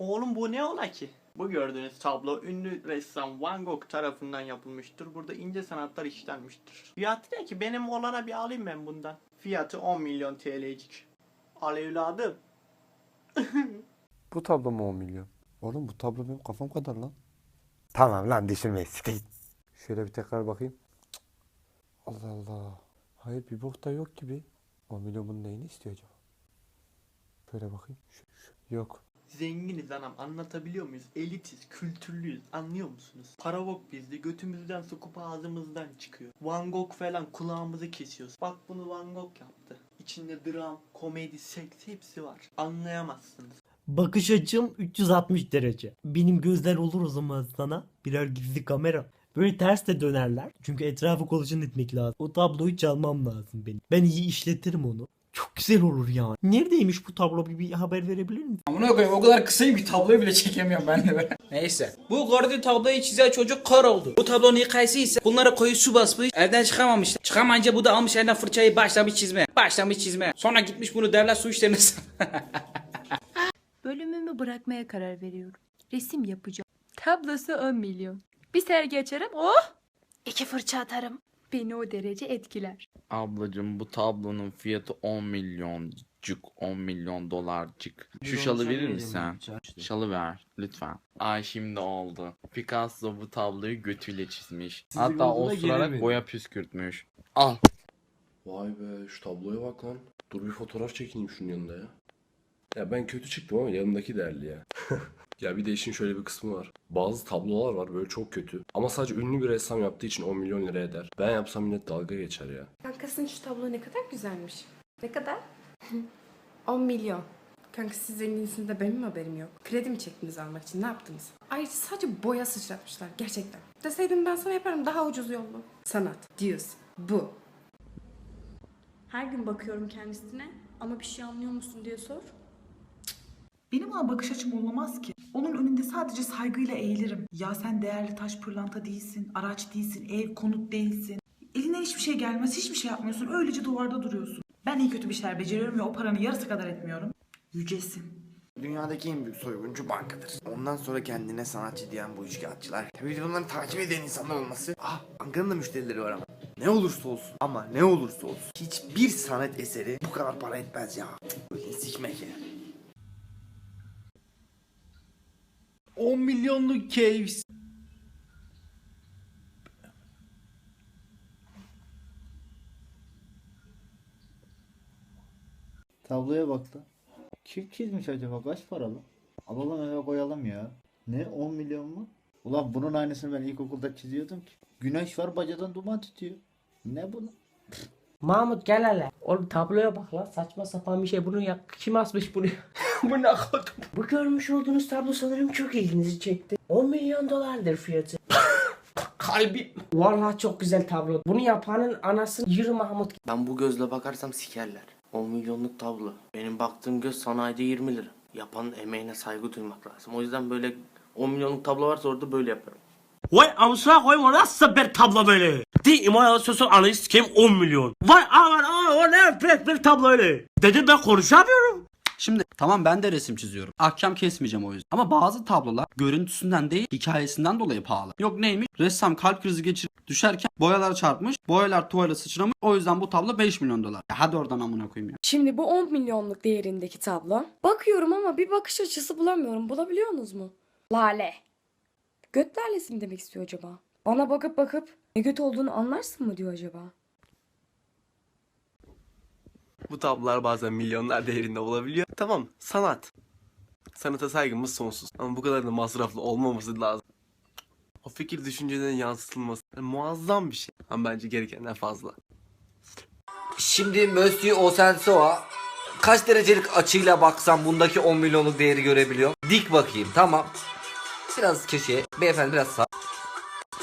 Oğlum bu ne ola ki? Bu gördüğünüz tablo ünlü ressam Van Gogh tarafından yapılmıştır. Burada ince sanatlar işlenmiştir. Fiyatı ne ki? Benim olana bir alayım ben bundan. Fiyatı 10 milyon TL'cik. Al evladım. Bu tablo mu 10 milyon? Oğlum bu tablo benim kafam kadar lan. Tamam lan git. Şöyle bir tekrar bakayım. Allah Allah. Hayır bir bok da yok gibi. 10 milyon bunun neyini istiyor acaba? Böyle bakayım. Şu, şu. Yok. Zenginiz anam anlatabiliyor muyuz? Elitiz, kültürlüyüz anlıyor musunuz? Para bok bizde götümüzden sokup ağzımızdan çıkıyor. Van Gogh falan kulağımızı kesiyoruz. Bak bunu Van Gogh yaptı. İçinde dram, komedi, seks hepsi var. Anlayamazsınız. Bakış açım 360 derece. Benim gözler olur o zaman sana. Birer gizli kamera. Böyle ters de dönerler. Çünkü etrafı kolaçan etmek lazım. O tabloyu çalmam lazım benim. Ben iyi işletirim onu. Çok güzel olur ya. Neredeymiş bu tablo bir, bir haber verebilir misin? Amına koyayım o kadar kısayım ki tabloyu bile çekemiyorum ben de be. Neyse. Bu gördüğü tabloyu çizen çocuk kör oldu. Bu tablonun hikayesi ise bunlara koyu su basmış evden çıkamamış. Çıkamayınca bu da almış elinden fırçayı başlamış çizmeye. Başlamış çizmeye. Sonra gitmiş bunu devlet su işlerine Bölümümü bırakmaya karar veriyorum. Resim yapacağım. Tablosu 10 milyon. Bir sergi açarım. Oh! İki fırça atarım. Beni o derece etkiler. Ablacım bu tablonun fiyatı 10 milyoncuk 10 milyon dolarcık. Şu Milyon şalı sen verir verin misin? Şalı ver lütfen. Ay şimdi oldu. Picasso bu tabloyu götüyle çizmiş. Sizi Hatta gördüğüne osurarak boya püskürtmüş. Al. Vay be şu tabloya bak lan. Dur bir fotoğraf çekeyim şunun yanında ya. Ya ben kötü çıktım ama yanımdaki değerli ya. ya bir de işin şöyle bir kısmı var. Bazı tablolar var böyle çok kötü. Ama sadece ünlü bir ressam yaptığı için 10 milyon lira eder. Ben yapsam millet dalga geçer ya. Kankasının şu tablo ne kadar güzelmiş. Ne kadar? 10 milyon. Kanka siz zenginsiniz de benim haberim yok. Kredi mi çektiniz almak için ne yaptınız? Ayrıca sadece boya sıçratmışlar gerçekten. Deseydim ben sana yaparım daha ucuz yollu. Sanat, diyoruz. Bu. Her gün bakıyorum kendisine ama bir şey anlıyor musun diye sor. Benim ona bakış açım olamaz ki. Onun önünde sadece saygıyla eğilirim. Ya sen değerli taş pırlanta değilsin, araç değilsin, ev, konut değilsin. Elinden hiçbir şey gelmez, hiçbir şey yapmıyorsun. Öylece duvarda duruyorsun. Ben iyi kötü bir şeyler beceriyorum ve o paranın yarısı kadar etmiyorum. Yücesin. Dünyadaki en büyük soyguncu bankadır. Ondan sonra kendine sanatçı diyen bu üçkağıtçılar. Tabii bir de bunların takip eden insanlar olması. Ah bankanın da müşterileri var ama. Ne olursa olsun ama ne olursa olsun. Hiçbir sanat eseri bu kadar para etmez ya. Böyle sikmek ya. 10 milyonluk KFC. Tabloya bak da. Kim çizmiş acaba? Kaç paralı? Alalım eve koyalım ya. Ne 10 milyon mu? Ulan bunun aynısını ben ilkokulda çiziyordum ki. Güneş var bacadan duman tutuyor. Ne bu? lan? Mahmut gel hele. Oğlum tabloya bak lan saçma sapan bir şey. Bunu ya kim asmış bunu? Bu ne kadar? Bu görmüş olduğunuz tablo sanırım çok ilginizi çekti. 10 milyon dolardır fiyatı. Kalbim. Vallahi çok güzel tablo. Bunu yapanın anası yürü Mahmut. Ben bu gözle bakarsam sikerler. 10 milyonluk tablo. Benim baktığım göz sanayide 20 lira. Yapanın emeğine saygı duymak lazım. O yüzden böyle 10 milyonluk tablo varsa orada böyle yaparım. Vay amına koyayım o nasıl bir tablo böyle? Di imaya sözün analiz kim 10 milyon. Vay aman aman o ne bir, bir tablo öyle. Dedim ben konuşamıyorum. Şimdi tamam ben de resim çiziyorum. Ahkam kesmeyeceğim o yüzden. Ama bazı tablolar görüntüsünden değil hikayesinden dolayı pahalı. Yok neymiş? Ressam kalp krizi geçirip düşerken boyalar çarpmış. Boyalar tuvale sıçramış. O yüzden bu tablo 5 milyon dolar. Ya hadi oradan amına koyayım ya. Şimdi bu 10 milyonluk değerindeki tablo. Bakıyorum ama bir bakış açısı bulamıyorum. Bulabiliyorsunuz mu? Lale. Göt lalesi demek istiyor acaba? Bana bakıp bakıp ne göt olduğunu anlarsın mı diyor acaba? Bu tablolar bazen milyonlar değerinde olabiliyor. Tamam sanat. Sanata saygımız sonsuz. Ama bu kadar da masraflı olmaması lazım. O fikir düşüncelerin yansıtılması yani muazzam bir şey. Ama bence gerekenden fazla. Şimdi Monsieur Osensoa kaç derecelik açıyla baksam bundaki 10 milyonluk değeri görebiliyor. Dik bakayım tamam. Biraz köşeye. Beyefendi biraz sağ.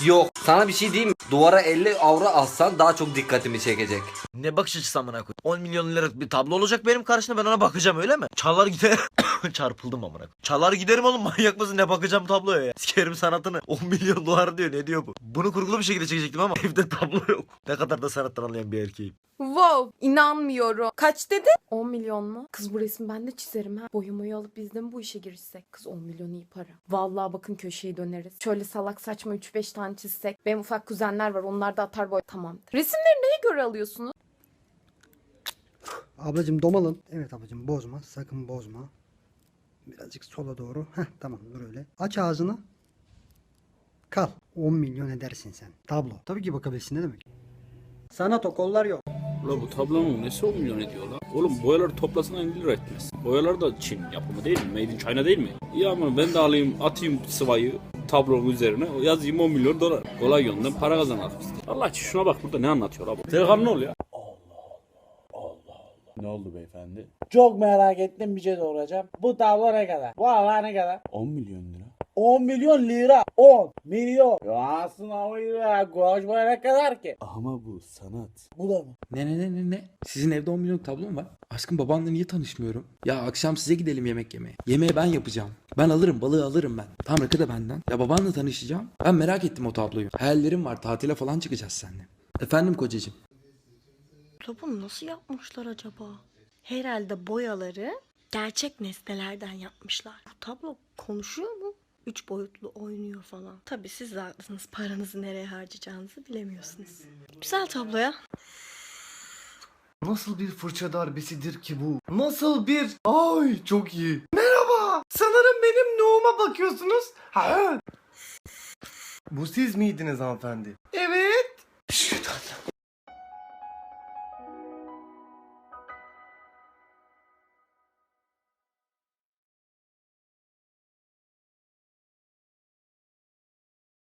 Yok. Sana bir şey diyeyim mi? Duvara 50 avro assan daha çok dikkatimi çekecek. Ne bakış açısı amına koy. 10 milyon liralık bir tablo olacak benim karşımda ben ona bakacağım öyle mi? Çalar gider. Çarpıldım amına koy. Çalar giderim oğlum manyak mısın ne bakacağım tabloya ya. Sikerim sanatını. 10 milyon dolar diyor ne diyor bu? Bunu kurgulu bir şekilde çekecektim ama evde tablo yok. Ne kadar da sanattan anlayan bir erkeğim. Wow inanmıyorum. Kaç dedi? 10 milyon mu? Kız bu resmi ben de çizerim ha. Boyamayı alıp biz de mi bu işe girişsek? Kız 10 milyon iyi para. Vallahi bakın köşeyi döneriz. Şöyle salak saçma 3-5 tane çizsek. Benim ufak kuzenler var onlar da atar boy. Tamamdır. Resimleri neye göre alıyorsunuz? Ablacım domalın. Evet ablacım bozma. Sakın bozma. Birazcık sola doğru. Heh tamam dur öyle. Aç ağzını. Kal. 10 milyon edersin sen. Tablo. Tabii ki bakabilirsin ne demek. Sanat o kollar yok. La bu tablonun nesi 10 milyon ediyor la? Oğlum boyaları toplasana 50 lira etmez. Boyalar da Çin yapımı değil mi? Made in China değil mi? İyi ama ben de alayım atayım sıvayı tablonun üzerine yazayım 10 milyon dolar. Kolay yönden para kazanalım işte. Allah için şuna bak burada ne anlatıyor la bu? Delikanlı ne ol ya? Ne oldu beyefendi? Çok merak ettim bir şey soracağım. Bu tablo ne kadar? Valla ne kadar? 10 milyon lira. 10 milyon lira. 10 milyon. Ya aslında ya. Konuşmaya ne kadar ki? Ama bu sanat. Bu da mı? Ne ne ne ne ne? Sizin evde 10 milyon tablo mu var? Aşkım babanla niye tanışmıyorum? Ya akşam size gidelim yemek yemeye. Yemeği ben yapacağım. Ben alırım balığı alırım ben. Tam rakı da benden. Ya babanla tanışacağım. Ben merak ettim o tabloyu. Hayallerim var tatile falan çıkacağız seninle. Efendim kocacığım. Bunu nasıl yapmışlar acaba? Herhalde boyaları gerçek nesnelerden yapmışlar. Bu tablo konuşuyor mu? Üç boyutlu oynuyor falan. Tabii siz de haklısınız. Paranızı nereye harcayacağınızı bilemiyorsunuz. Güzel tablo ya. Nasıl bir fırça darbesidir ki bu? Nasıl bir... Ay çok iyi. Merhaba. Sanırım benim nohuma bakıyorsunuz. Ha. Bu siz miydiniz hanımefendi? Evet